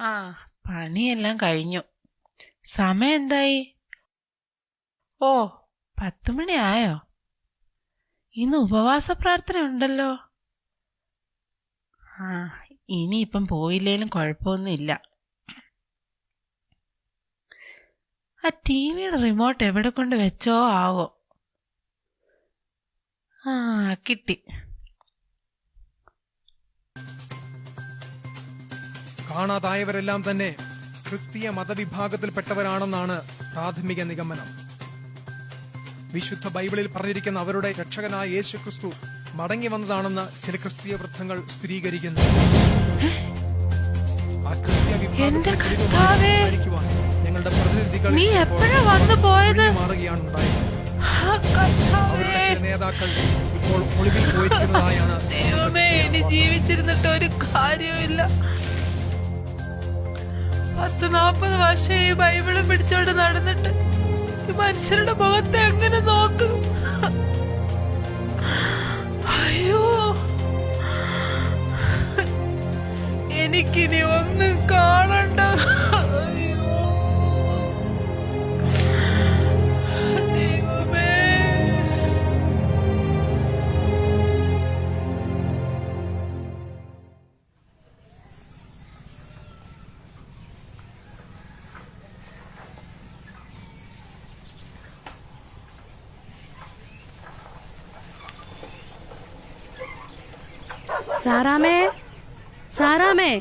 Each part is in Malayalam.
ആ പണിയെല്ലാം കഴിഞ്ഞു. സമയം എന്തായി? ഓ പത്ത് ആയോ ഇന്ന് ഉപവാസ പ്രാർത്ഥന ഉണ്ടല്ലോ. ആ ഇനിയിപ്പം പോയില്ലേലും കുഴപ്പമൊന്നുമില്ല. ആ ടി വിയുടെ റിമോട്ട് എവിടെ കൊണ്ട് വെച്ചോ ആവോ? ആ കിട്ടി. കാണാതായവരെല്ലാം തന്നെ ക്രിസ്തീയ മതവിഭാഗത്തിൽപ്പെട്ടവരാണെന്നാണ് പ്രാഥമിക നിഗമനം വിശുദ്ധ ബൈബിളിൽ പറഞ്ഞിരിക്കുന്ന അവരുടെ രക്ഷകനായ യേശു ക്രിസ്തു മടങ്ങി വന്നതാണെന്ന് ചില ക്രിസ്തീയ വൃത്തങ്ങൾ സ്ഥിരീകരിക്കുന്നു ആ ക്രിസ്തീയ! സംസാരിക്കുവാൻ ഞങ്ങളുടെ പ്രതിനിധികൾ മാറുകയാണ് ഉണ്ടായത്! അവരുടെ ചില നേതാക്കൾ ഇപ്പോൾ ഒളിവിൽ പോയിരിക്കുന്നതായാണ് ജീവിച്ചിരുന്നിട്ട് ഒരു കാര്യവുമില്ല പത്ത് നാപ്പത് വർഷം ഈ ബൈബിൾ പിടിച്ചോണ്ട് നടന്നിട്ട് ഈ മനുഷ്യരുടെ മുഖത്തെ എങ്ങനെ നോക്കും? അയ്യോ. എനിക്കിനി ഒന്നും കാണണ്ട. സാറാമേ സാറാമേ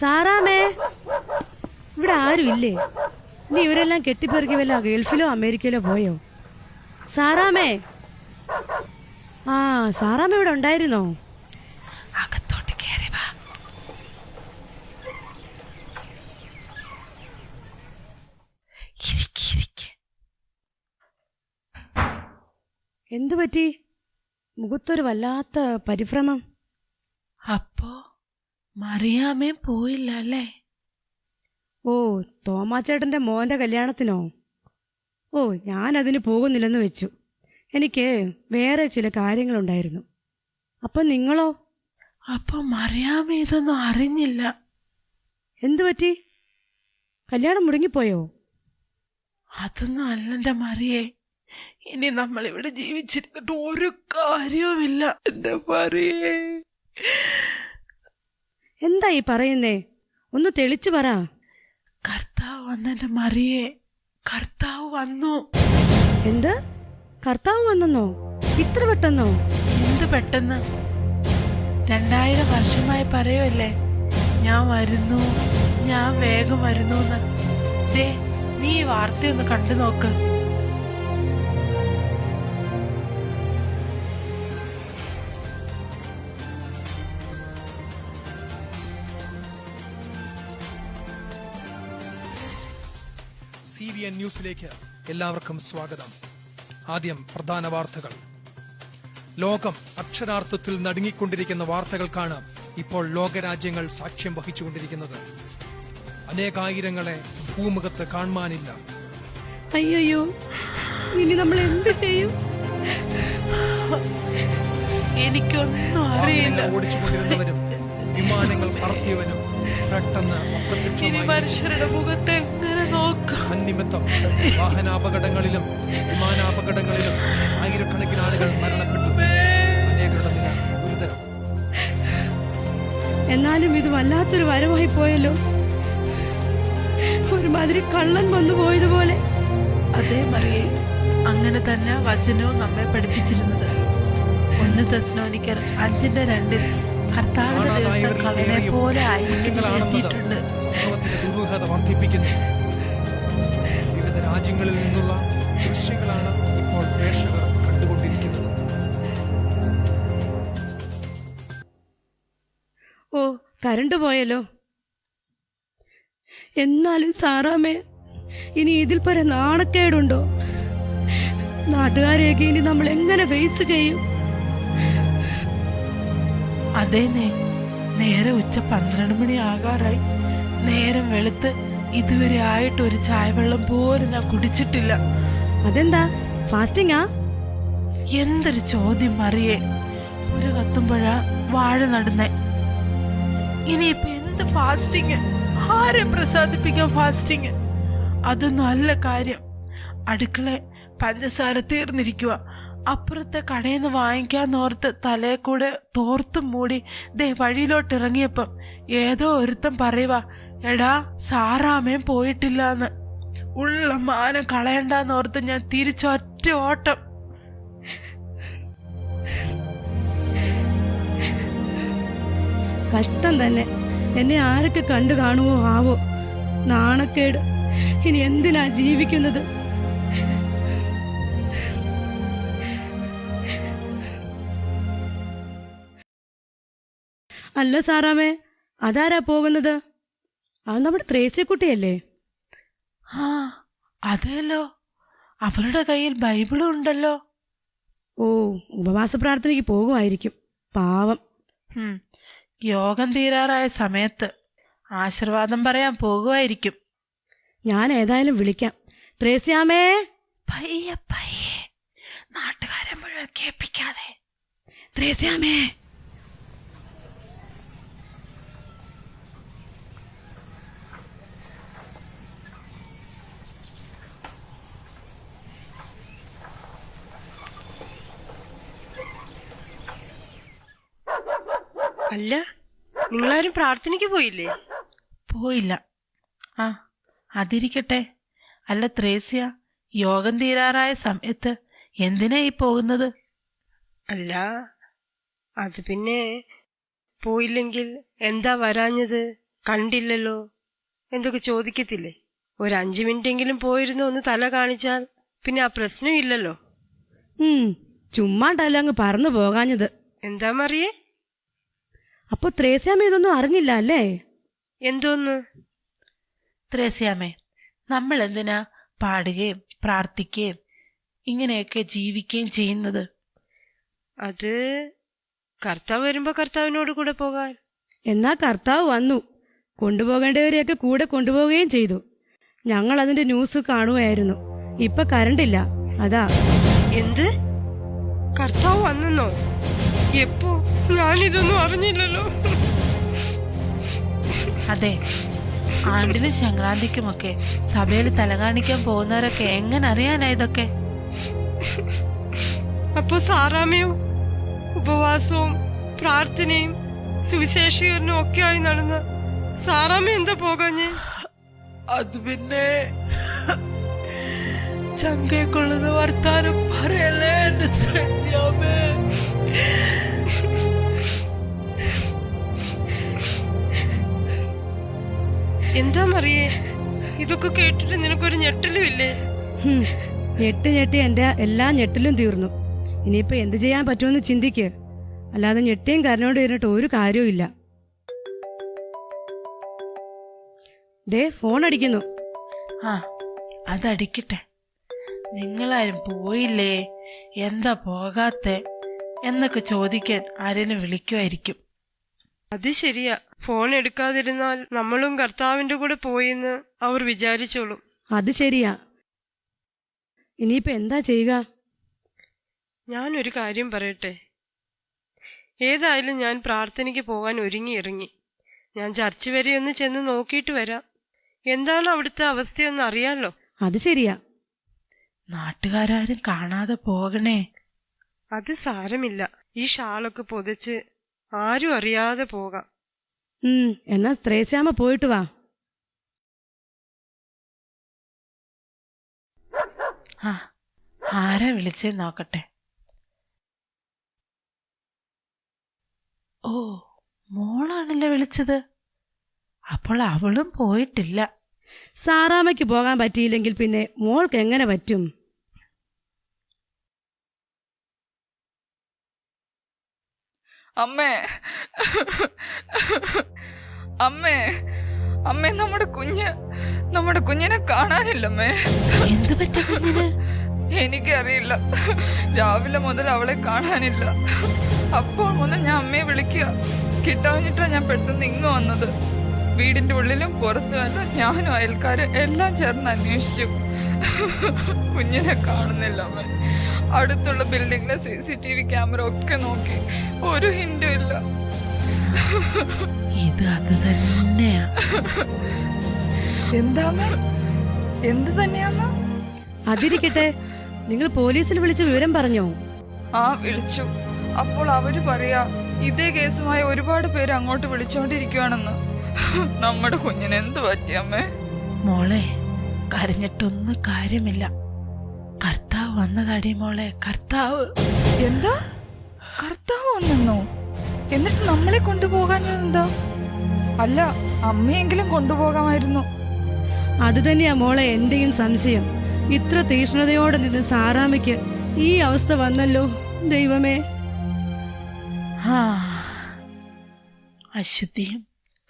സാറാമേ. ഇവിടെ ആരുമില്ലേ നീ ഇവരെല്ലാം കെട്ടിപ്പെറുക്കി വല്ല ഗൾഫിലോ അമേരിക്കയിലോ പോയോ? സാറാമേ. ആ സാറാമ ഇവിടെ ഉണ്ടായിരുന്നോ? അകത്തോട്ട് കയറി വാ. എന്തു പറ്റി? മുഖത്തൊരു വല്ലാത്ത പരിഭ്രമം. അപ്പോ മറിയാമേ പോയില്ല അല്ലേ ഓ തോമാച്ചേട്ടന്റെ മോന്റെ കല്യാണത്തിനോ? ഓ ഞാൻ അതിന് പോകുന്നില്ലെന്ന് വെച്ചു. എനിക്ക് വേറെ ചില കാര്യങ്ങളുണ്ടായിരുന്നു. അപ്പം നിങ്ങളോ? അപ്പൊ മറിയാമേ ഇതൊന്നും അറിഞ്ഞില്ല. എന്തു പറ്റി? കല്യാണം മുടങ്ങിപ്പോയോ? അതൊന്നും അല്ലെന്റെ മറിയേ. ഇനി നമ്മൾ ഇവിടെ ജീവിച്ചിരുന്നിട്ട് ഒരു കാര്യവുമില്ല. എന്റെ പറയേ? എന്താ ഈ പറയുന്നേ? ഒന്ന് തെളിച്ചു പറ. കർത്താവ് വന്നെന്റെ മറിയെ കർത്താവ് വന്നു. എന്ത്? കർത്താവ് വന്നെന്നോ? ഇത്ര പെട്ടെന്നോ? എന്ത് പെട്ടെന്ന്? രണ്ടായിരം വർഷമായി പറയുമല്ലേ ഞാൻ വരുന്നു ഞാൻ വേഗം വരുന്നു നീ വാർത്തയൊന്ന് കണ്ടു നോക്ക് വി എൻ ന്യൂസിലേക്ക് എല്ലാവർക്കും സ്വാഗതം. ആദ്യം പ്രധാന വാർത്തകൾ. ലോകം അക്ഷരാർത്ഥത്തിൽ നടുങ്ങിക്കൊണ്ടിരിക്കുന്ന വാർത്തകൾക്കാണ് ഇപ്പോൾ ലോകരാജ്യങ്ങൾ സാക്ഷ്യം വഹിച്ചുകൊണ്ടിരിക്കുന്നത്. അനേകായിരങ്ങളെ ഭൂമുഖത്ത് കാണുവാനില്ല. അയ്യോ ഇനി നമ്മൾ എന്ത് ചെയ്യും? എനിക്കൊന്നും അറിയില്ല. ഓടിച്ചുകൊണ്ടിരുന്നവരും വിമാനങ്ങൾ പറത്തിയവനും പെട്ടെന്ന് മനുഷ്യരുടെ മുഖത്തെ തന്നിമിത്തം വാഹനാപകടങ്ങളിലും വിമാനാപകടങ്ങളിലും ആയിരക്കണക്കിന് ആളുകൾ മരണപ്പെട്ടു. അനേകരുടെ നില ഗുരുതരം. എന്നാലും ഇത് വല്ലാത്തൊരു വരവായി പോയല്ലോ. ഒരുമാതിരി കള്ളൻ വന്നു പോയതുപോലെ. അതേ മറിയേ അങ്ങനെ തന്നെ വചനവും നമ്മെ പഠിപ്പിച്ചിരുന്നത്. ഒന്ന് തെസ്നോനിക്കർ അഞ്ചിന്റെ രണ്ടിൽ കർത്താവിന്റെ ദിവസം കള്ളനെ കളനെ പോലെ ദുരൂഹത വർദ്ധിപ്പിക്കുന്നു. രാജ്യങ്ങളിൽ നിന്നുള്ള ദൃശ്യങ്ങളാണ് ഇപ്പോൾ പ്രേക്ഷകർ കണ്ടുകൊണ്ടിരിക്കുന്നത്. ഓ കരണ്ട് പോയല്ലോ. എന്നാലും സാറാമേ ഇനി ഇതിൽ പര നാണക്കേടുണ്ടോ? നാട്ടുകാരെയൊക്കെ ഇനി നമ്മൾ എങ്ങനെ ഫേസ് ചെയ്യും? അതേനെ നേരെ ഉച്ച പന്ത്രണ്ട് മണി ആകാറായി. നേരം വെളുത്ത് ഇതുവരെ ആയിട്ട് ഒരു ചായവെള്ളം പോലും ഞാൻ കുടിച്ചിട്ടില്ല. അതെന്താ? ഫാസ്റ്റിംഗാ എന്തൊരു ചോദ്യം മറിയേ. ഒരു കത്തുമ്പോഴാ വാഴ നടുന്നേ. ഇനിയിപ്പൊ എന്ത് ഫാസ്റ്റിംഗ് ഫാസ്റ്റിങ്? ആരെ പ്രസാദിപ്പിക്കാൻ ഫാസ്റ്റിങ്? അതൊന്നും അല്ല കാര്യം. അടുക്കള പഞ്ചസാര തീർന്നിരിക്കുക അപ്പുറത്തെ കടയിൽ നിന്ന് വാങ്ങിക്കാന്നോർത്ത് തലേ കൂടെ തോർത്തും മൂടി ദേ വഴിയിലോട്ട് ഇറങ്ങിയപ്പം ഏതോ ഒരുത്തം പറയുക എടാ സാറാമേൻ പോയിട്ടില്ലാന്ന്. ഉള്ള മാനം കളയണ്ടെന്നോർത്ത് ഞാൻ തിരിച്ചൊറ്റ ഓട്ടം. കഷ്ടം തന്നെ. എന്നെ ആരൊക്കെ കണ്ടു കാണുവോ ആവോ? നാണക്കേട്. ഇനി എന്തിനാ ജീവിക്കുന്നത്? അല്ല സാറാമേ അതാരാ പോകുന്നത്? അത് നമ്മുടെ ത്രേസ്യക്കുട്ടിയല്ലേ? ആ അതെയല്ലോ അവരുടെ കയ്യിൽ ബൈബിളും ഉണ്ടല്ലോ. ഓ ഉപവാസ പ്രാർത്ഥനയ്ക്ക് പോകുമായിരിക്കും. പാവം. യോഗം തീരാറായ സമയത്ത് ആശീർവാദം പറയാൻ പോകുമായിരിക്കും. ഞാൻ ഏതായാലും വിളിക്കാം. ത്രേസ്യാമേ! പയ്യെ പയ്യെ നാട്ടുകാരെ മുഴുവൻ കേൾപ്പിക്കാതെ. ത്രേസ്യാമേ! അല്ല നിങ്ങളാരും പ്രാർത്ഥനയ്ക്ക് പോയില്ലേ? പോയില്ല. ആ അതിരിക്കട്ടെ. അല്ല ത്രേസ്യ യോഗം തീരാറായ സമയത്ത് എന്തിനാ ഈ പോകുന്നത്? അല്ല അത് പിന്നെ പോയില്ലെങ്കിൽ എന്താ വരാഞ്ഞത്? കണ്ടില്ലല്ലോ. എന്തൊക്കെ ചോദിക്കത്തില്ലേ? ഒരു അഞ്ചു മിനിറ്റെങ്കിലും പോയിരുന്നു ഒന്ന് തല കാണിച്ചാൽ പിന്നെ ആ പ്രശ്നം ഇല്ലല്ലോ ഉം ചുമ്മാണ്ടല്ല അങ്ങ് പറന്നു പോകാഞ്ഞത്. എന്താ മറിയേ? അപ്പൊ ത്രേസ്യാമ്മ ഇതൊന്നും അറിഞ്ഞില്ല അല്ലേ? എന്തോന്ന്? ത്രേസ്യാമേ നമ്മൾ എന്തിനാ പാടുകയും പ്രാർത്ഥിക്കുകയും ഇങ്ങനെയൊക്കെ ജീവിക്കുകയും ചെയ്യുന്നത്? അത് കർത്താവ് വരുമ്പോ കർത്താവിനോട് കൂടെ പോകാൻ. എന്നാ കർത്താവ് വന്നു. കൊണ്ടുപോകേണ്ടവരെയൊക്കെ കൂടെ കൊണ്ടുപോവുകയും ചെയ്തു. ഞങ്ങൾ അതിന്റെ ന്യൂസ് കാണുകയായിരുന്നു. ഇപ്പൊ കരണ്ടില്ല. അതാ. എന്ത്? കർത്താവ് വന്നെന്നോ? എപ്പോ? ഞാനിതൊന്നും അറിഞ്ഞില്ലല്ലോ. അതെ ആണ്ടിനും സംക്രാന്തിക്കുമൊക്കെ സഭയിൽ തലകാണിക്കാൻ പോകുന്നവരൊക്കെ എങ്ങനെ അറിയാനാ ഇതൊക്കെ? അപ്പൊ സാറാമയോ ഉപവാസവും പ്രാർത്ഥനയും സുവിശേഷീകരണവും ഒക്കെ ആയി നടന്ന സാറാമ എന്താ പോകാഞ്ഞേ? അത് പിന്നെ ചങ്കയെ കൊള്ളുന്ന വർത്താനം പറയല്ലേ എന്റെ ത്രേസ്യാമേ എന്താ മറിയേ ഇതൊക്കെ കേട്ടിട്ട് നിനക്കൊരു ഞെട്ടലും ഇല്ലേ ഞെട്ട് ഞെട്ടി എന്റെ എല്ലാ ഞെട്ടലും തീർന്നു. ഇനിയിപ്പോ എന്ത് ചെയ്യാൻ പറ്റുമെന്ന് ചിന്തിക്ക്. അല്ലാതെ ഞെട്ടിയും കരനോട് ഇരുന്നിട്ട് ഒരു കാര്യവും ഇല്ല ദേ ഫോൺ അടിക്കുന്നു. ആ അതടിക്കട്ടെ. നിങ്ങളാരും പോയില്ലേ? എന്താ പോകാത്തെ? എന്നൊക്കെ ചോദിക്കാൻ ആരെങ്കിലും വിളിക്കുമായിരിക്കും അത് ശരിയാ. ഫോൺ എടുക്കാതിരുന്നാൽ നമ്മളും കർത്താവിന്റെ കൂടെ പോയെന്ന് അവർ വിചാരിച്ചോളും. അത് ശരിയാ. ഇനിയിപ്പോ എന്താ ചെയ്യുക? ഞാനൊരു കാര്യം പറയട്ടെ. ഏതായാലും ഞാൻ പ്രാർത്ഥനയ്ക്ക് പോകാൻ ഒരുങ്ങി ഇറങ്ങി. ഞാൻ ചർച്ച് വരെ ഒന്ന് ചെന്ന് നോക്കിയിട്ട് വരാം. എന്താണ് അവിടുത്തെ അവസ്ഥയെന്ന് അറിയാലോ? അത് ശരിയാ. നാട്ടുകാരും കാണാതെ പോകണേ. അത് സാരമില്ല. ഈ ഷാളൊക്കെ പൊതിച്ച് ആരും അറിയാതെ പോകാം. ഉം എന്നാ സ്ത്രേശ്യാമ പോയിട്ട് വാ. ആ ആരാ വിളിച്ചേ നോക്കട്ടെ. ഓ മോളാണല്ലേ വിളിച്ചത്. അപ്പോൾ അവളും പോയിട്ടില്ല. സാറാമയ്ക്ക് പോകാൻ പറ്റിയില്ലെങ്കിൽ പിന്നെ മോൾക്ക് എങ്ങനെ പറ്റും? അമ്മേ. അമ്മേ. അമ്മേ നമ്മുടെ കുഞ്ഞ് നമ്മുടെ കുഞ്ഞിനെ കാണാനില്ലമ്മേ. എന്ത് പറ്റ എനിക്കറിയില്ല. രാവിലെ മുതൽ അവളെ കാണാനില്ല. അപ്പോൾ മുതൽ ഞാൻ അമ്മയെ വിളിക്കുക. കിട്ടാഞ്ഞിട്ടാ ഞാൻ പെട്ടെന്ന് ഇങ്ങ് വന്നത്. വീടിന്റെ ഉള്ളിലും പുറത്തുമല്ല ഞാനും അയൽക്കാരും എല്ലാം ചേർന്ന് അന്വേഷിച്ചു. കുഞ്ഞിനെ കാണുന്നില്ല അമ്മ. അടുത്തുള്ള ബിൽഡിങ്ങിലെ C C T V camera ഒക്കെ നോക്കി. ഒരു ഹിന്റും ഇല്ല. ഇത് അത് തന്നെയാ. എന്താമ്മ എന്ത് തന്നെയാമ്മ അതിരിക്കട്ടെ. നിങ്ങൾ പോലീസിൽ വിളിച്ച് വിവരം പറഞ്ഞോ? ആ വിളിച്ചു. അപ്പോൾ അവർ പറയാ ഇതേ കേസുമായി ഒരുപാട് പേര് അങ്ങോട്ട് വിളിച്ചോണ്ടിരിക്കുവാണെന്ന്. നമ്മുടെ കുഞ്ഞിന് എന്ത് പറ്റിയമ്മേ മോളെ കരഞ്ഞിട്ടൊന്നും കാര്യമില്ല. കർത്താവ് വന്നതടി മോളെ കർത്താവ്. എന്താ? കർത്താവ് വന്നോ എന്നിട്ട് നമ്മളെ കൊണ്ടുപോകാൻ എന്താ അല്ല അമ്മയെങ്കിലും കൊണ്ടുപോകാമായിരുന്നു. അത് തന്നെയാ മോളെ എന്റെയും സംശയം. ഇത്ര തീഷ്ണതയോടെ നിന്ന് സാറാമയ്ക്ക് ഈ അവസ്ഥ വന്നല്ലോ ദൈവമേ. ആ അശുദ്ധിയും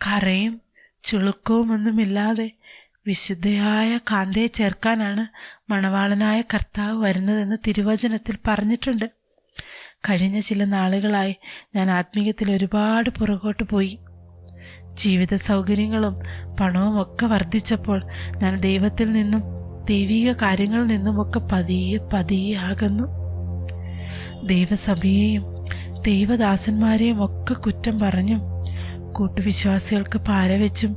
കറയും ചുളുക്കവും ഒന്നുമില്ലാതെ വിശുദ്ധയായ കാന്തയെ ചേർക്കാനാണ് മണവാളനായ കർത്താവ് വരുന്നതെന്ന് തിരുവചനത്തിൽ പറഞ്ഞിട്ടുണ്ട്. കഴിഞ്ഞ ചില നാളുകളായി ഞാൻ ആത്മീയത്തിൽ ഒരുപാട് പുറകോട്ട് പോയി. ജീവിത സൗകര്യങ്ങളും പണവും ഒക്കെ വർദ്ധിച്ചപ്പോൾ ഞാൻ ദൈവത്തിൽ നിന്നും ദൈവിക കാര്യങ്ങളിൽ നിന്നുമൊക്കെ പതിയെ പതിയെ ആകുന്നു ദൈവസഭയെയും ദൈവദാസന്മാരെയും ഒക്കെ കുറ്റം പറഞ്ഞും കൂട്ടുവിശ്വാസികൾക്ക് പാരവെച്ചും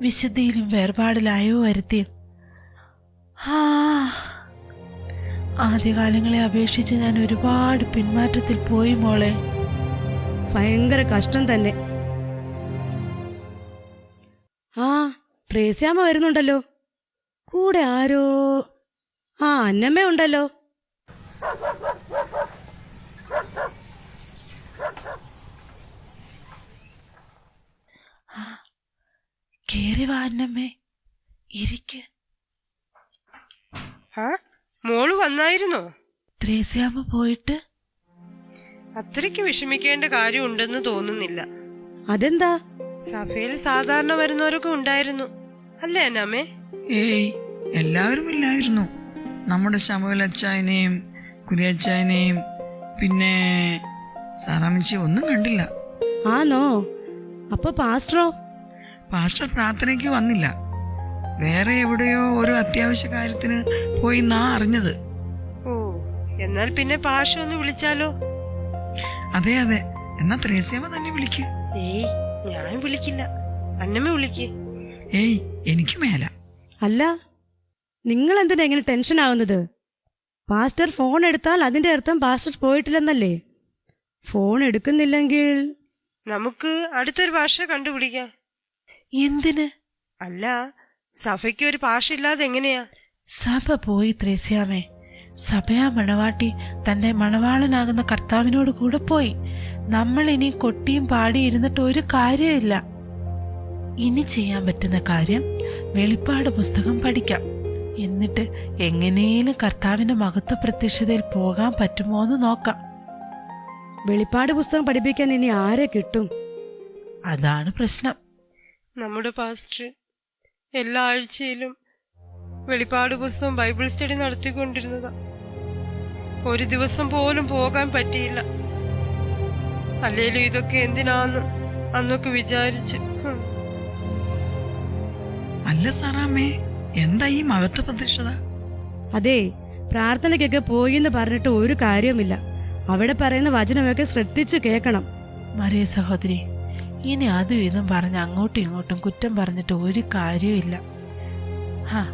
വിശുദ്ധിയിലും വേർപാടിലായോ വരുത്തി. ആ ആദ്യകാലങ്ങളെ അപേക്ഷിച്ച് ഞാൻ ഒരുപാട് പിന്മാറ്റത്തിൽ പോയി മോളെ. ഭയങ്കര കഷ്ടം തന്നെ. ആ ത്രേസ്യാമ്മ വരുന്നുണ്ടല്ലോ. കൂടെ ആരോ ആ അന്നമ്മ ഉണ്ടല്ലോ കേറി വാന്നമ്മേ ഇരിക്ക്. ആ മോൾ വന്നായിരുന്നോ? ത്രേസ്യാമ്മ പോയിട്ട് അത്രയ്ക്ക് വിഷമിക്കേണ്ട കാര്യം ഉണ്ടെന്ന് തോന്നുന്നില്ല. അതെന്താ? സഭയിൽ സാധാരണ വരുന്നവരൊക്കെ ഉണ്ടായിരുന്നു. അല്ലേ അനാമേ ഏയ് എല്ലാവരും ഇല്ലായിരുന്നു. നമ്മുടെ ശമുവൽ അച്ചായനെയും കുരിയച്ചായനെയും പിന്നെ സാറാമിച്ചി ഒന്നും കണ്ടില്ല. ആണോ അപ്പൊ പാസ്റ്ററോ പാസ്റ്റർ പ്രാർത്ഥനയ്ക്ക് വന്നില്ല. വേറെ എവിടെയോ ഒരു അത്യാവശ്യ കാര്യത്തിന് പോയി നാ അറിഞ്ഞത്. ഓ എന്നാൽ പിന്നെ പാഷ ഒന്ന് വിളിച്ചാലോ? അതെ അതെ. എന്നാ ത്രേസ്യമ്മ തന്നെ വിളിക്ക്. ഏയ് ഞാൻ വിളിക്കില്ല. അന്നമ്മ വിളിക്ക്. ഏയ് എനിക്ക് മേല. അല്ല നിങ്ങൾ എന്തിനാ ഇങ്ങനെ ടെൻഷൻ ആവുന്നത്? പാസ്റ്റർ ഫോൺ എടുത്താൽ അതിന്റെ അർത്ഥം പാസ്റ്റർ പോയിട്ടില്ലെന്നല്ലേ? ഫോൺ എടുക്കുന്നില്ലെങ്കിൽ നമുക്ക് അടുത്തൊരു ഭാഷ കണ്ടുപിടിക്കാം. എന്തിന്? അല്ല സഭയ്ക്ക് ഒരു ഭാഷ ഇല്ലാതെ എങ്ങനെയാ? സഭ പോയി ത്രേസ്യാമേ. സഭയാ മണവാട്ടി തന്റെ മണവാളനാകുന്ന കർത്താവിനോട് കൂടെ പോയി. നമ്മൾ ഇനി കൊട്ടിയും പാടി ഇരുന്നിട്ട് ഒരു കാര്യമില്ല ഇനി ചെയ്യാൻ പറ്റുന്ന കാര്യം വെളിപ്പാട് പുസ്തകം പഠിക്കാം. എന്നിട്ട് എങ്ങനെയും കർത്താവിന്റെ മഹത്വ പ്രത്യക്ഷതയിൽ പോകാൻ പറ്റുമോ എന്ന് നോക്കാം. വെളിപ്പാട് പുസ്തകം പഠിപ്പിക്കാൻ ഇനി ആരെ കിട്ടും? അതാണ് പ്രശ്നം. നമ്മുടെ പാസ്റ്റർ എല്ലാ ആഴ്ചയിലും വെളിപ്പാട് പുസ്തകം ബൈബിൾ സ്റ്റഡി നടത്തിക്കൊണ്ടിരുന്നതാ. ഒരു ദിവസം പോലും പോകാൻ പറ്റിയില്ല. അല്ലേലും ഇതൊക്കെ എന്തിനാന്ന് അന്നൊക്കെ വിചാരിച്ചു. അല്ല സാറാമ്മേ എന്താ ഈ മഹത്വ പ്രതീക്ഷത? അതെ പ്രാർത്ഥനയ്ക്കൊക്കെ പോയി എന്ന് പറഞ്ഞിട്ട് ഒരു കാര്യവുമില്ല. അവിടെ പറയുന്ന വചനമൊക്കെ ശ്രദ്ധിച്ചു കേൾക്കണം. മറിയ സഹോദരി ഇനി അതും ഇതും പറഞ്ഞ് അങ്ങോട്ടും ഇങ്ങോട്ടും കുറ്റം പറഞ്ഞിട്ട് ഒരു കാര്യമില്ല ഹാ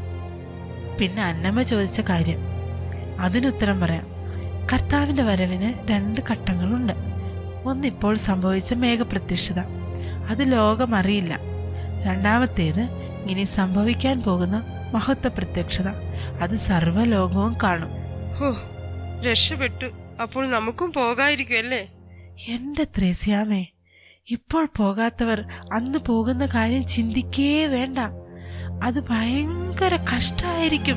പിന്നെ അന്നമ്മ ചോദിച്ച കാര്യം. അതിനുത്തരം പറയാം. കർത്താവിന്റെ വരവിന് രണ്ട് ഘട്ടങ്ങളുണ്ട്. ഒന്നിപ്പോൾ സംഭവിച്ച മേഘപ്രത്യക്ഷത. അത് ലോകം അറിയില്ല. രണ്ടാമത്തേത് ഇനി സംഭവിക്കാൻ പോകുന്ന മഹത്വ പ്രത്യക്ഷത അത് സർവലോകവും കാണും. ഹോ രക്ഷപ്പെട്ടു. അപ്പോൾ നമുക്കും പോകാതിരിക്കും അല്ലേ? എന്റെ ത്രേസ്യാമേ ഇപ്പോൾ പോകാത്തവർ അന്ന് പോകുന്ന കാര്യം ചിന്തിക്കേ വേണ്ട. അത് ഭയങ്കര കഷ്ടായിരിക്കും.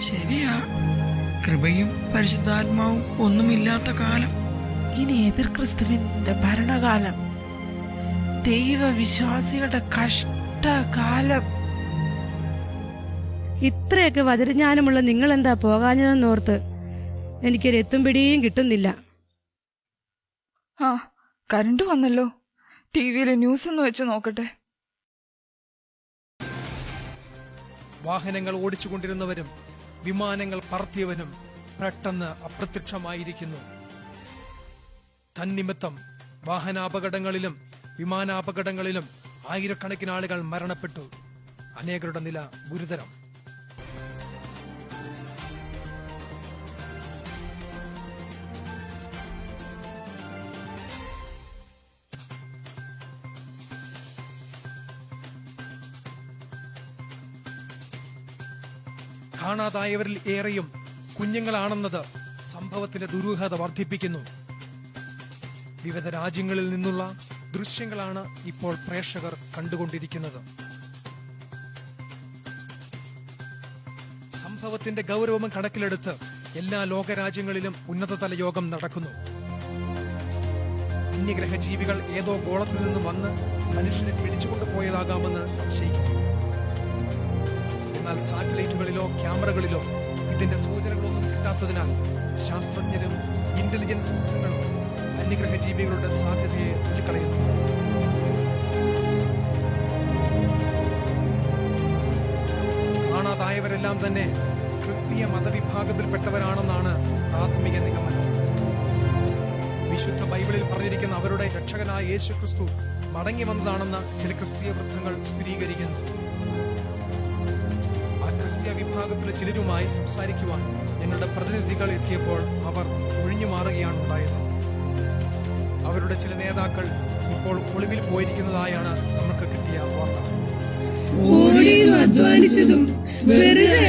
ശരിയാ. കൃപയും പരിശുദ്ധാത്മാവും ഒന്നുമില്ലാത്ത കാലം. ഇനി എതിർ ക്രിസ്തുവിന്റെ ഭരണകാലം. ദൈവവിശ്വാസികളുടെ കഷ്ടകാലം. ഇത്രയൊക്കെ വചനജ്ഞാനമുള്ള നിങ്ങൾ എന്താ പോകാഞ്ഞതെന്നോർത്ത് എനിക്കൊരു എത്തും പിടിയും കിട്ടുന്നില്ല. ആ കറണ്ട് വന്നല്ലോ. ടി വിയിലെ ന്യൂസ് ഒന്ന് വെച്ച് നോക്കട്ടെ. വാഹനങ്ങൾ ഓടിച്ചുകൊണ്ടിരുന്നവരും വിമാനങ്ങൾ പറത്തിയവനും പെട്ടെന്ന് അപ്രത്യക്ഷമായിരിക്കുന്നു. തന്നിമിത്തം വാഹനാപകടങ്ങളിലും വിമാനാപകടങ്ങളിലും ആയിരക്കണക്കിന് ആളുകൾ മരണപ്പെട്ടു. അനേകരുടെ നില ഗുരുതരം. കാണാതായവരിൽ ഏറെയും കുഞ്ഞുങ്ങളാണെന്നത് സംഭവത്തിന്റെ ദുരൂഹത വർദ്ധിപ്പിക്കുന്നു. വിവിധ രാജ്യങ്ങളിൽ നിന്നുള്ള ദൃശ്യങ്ങളാണ് ഇപ്പോൾ പ്രേക്ഷകർ കണ്ടുകൊണ്ടിരിക്കുന്നത്. സംഭവത്തിന്റെ ഗൗരവം കണക്കിലെടുത്ത് എല്ലാ ലോകരാജ്യങ്ങളിലും ഉന്നതതല യോഗം നടക്കുന്നു. അന്യഗ്രഹ ജീവികൾ ഏതോ ഗോളത്തിൽ നിന്ന് വന്ന് മനുഷ്യനെ പിടിച്ചുകൊണ്ടുപോയതാകാമെന്ന് സംശയിക്കുന്നു. എന്നാൽ സാറ്റലൈറ്റുകളിലോ ക്യാമറകളിലോ ഇതിന്റെ സൂചനകളൊന്നും കിട്ടാത്തതിനാൽ ശാസ്ത്രജ്ഞരും ഇന്റലിജൻസ് വൃത്തങ്ങളും അന്യഗ്രഹ ജീവികളുടെ സാധ്യതയെ തള്ളിക്കളയുന്നു. കാണാതായവരെല്ലാം തന്നെ ക്രിസ്തീയ മതവിഭാഗത്തിൽപ്പെട്ടവരാണെന്നാണ് പ്രാഥമിക നിഗമനം. വിശുദ്ധ ബൈബിളിൽ പറഞ്ഞിരിക്കുന്ന അവരുടെ രക്ഷകനായ യേശു ക്രിസ്തു മടങ്ങി വന്നതാണെന്ന് ചില ക്രിസ്തീയ വൃത്തങ്ങൾ സ്ഥിരീകരിക്കുന്നു. ക്രിസ്തീയ വിഭാഗത്തിലെ ചിലരുമായി സംസാരിക്കുവാൻ ഞങ്ങളുടെ പ്രതിനിധികൾ എത്തിയപ്പോൾ അവർ ഒഴിഞ്ഞു മാറുകയാണ് ഉണ്ടായത്. അവരുടെ ചില നേതാക്കൾ ഇപ്പോൾ ഒളിവിൽ പോയിരിക്കുന്നതായാണ് നമുക്ക് കിട്ടിയ വാർത്ത. വെറുതെ